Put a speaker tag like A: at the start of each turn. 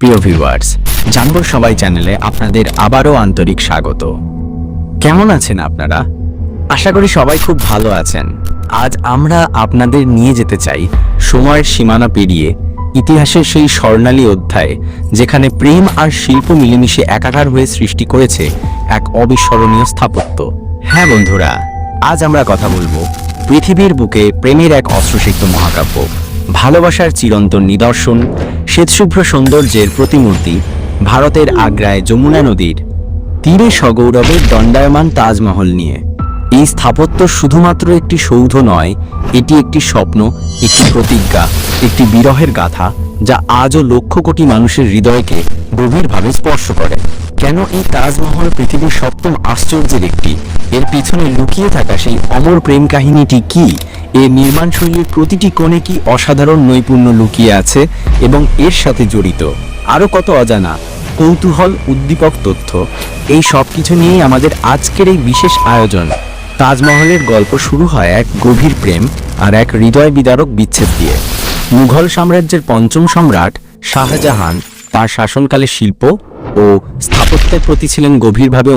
A: প্রিয় ভিউয়ার্স, জানব সবাই চ্যানেলে আপনাদের আবারও আন্তরিক স্বাগত। কেমন আছেন আপনারা? আশা করি সবাই খুব ভালো আছেন। আজ আমরা আপনাদের নিয়ে যেতে চাই সময়ের সীমানা পেরিয়ে ইতিহাসের সেই স্বর্ণালী অধ্যায়ে, যেখানে প্রেম আর শিল্প মিলেমিশে একাকার হয়ে সৃষ্টি করেছে এক অবিস্মরণীয় স্থাপত্য। হ্যাঁ বন্ধুরা, আজ আমরা কথা বলব পৃথিবীর বুকে প্রেমের এক অস্ত্রসিক্ত মহাকাব্য, ভালোবাসার চিরন্তন নিদর্শন শ্বেতশুভ্র সৌন্দর্যের প্রতিমূর্তি ভারতের আগ্রায় যমুনা নদীর তীরে সগৌরবের দণ্ডায়মান তাজমহল নিয়ে। এই স্থাপত্য শুধুমাত্র একটি সৌধ নয়, এটি একটি স্বপ্ন, একটি প্রতিজ্ঞা, একটি বিরহের গাথা যা আজও লক্ষ কোটি মানুষের হৃদয়কে গভীরভাবে স্পর্শ করে। কেন এই তাজমহল পৃথিবীর সপ্তম আশ্চর্যের একটি? এর পিছনে লুকিয়ে থাকা সেই অমর প্রেম কাহিনীটি কি? এ নির্মাণ শৈলীর প্রতিটি কোণে কি অসাধারণ নৈপুণ্য লুকিয়ে আছে এবং এর সাথে জড়িত? আরও কত অজানা? কৌতূহল, উদ্দীপক তথ্য, এই সব কিছু নিয়েই আমাদের আজকের এই বিশেষ আয়োজন। তাজমহলের গল্প শুরু হয় এক গভীর প্রেম আর এক হৃদয় বিদারক বিচ্ছেদ দিয়ে। মুঘল সাম্রাজ্যের পঞ্চম সম্রাট শাহজাহান তার শাসনকালে শিল্প ও স্থাপত্যের প্রতি ছিলেন গভীরভাবে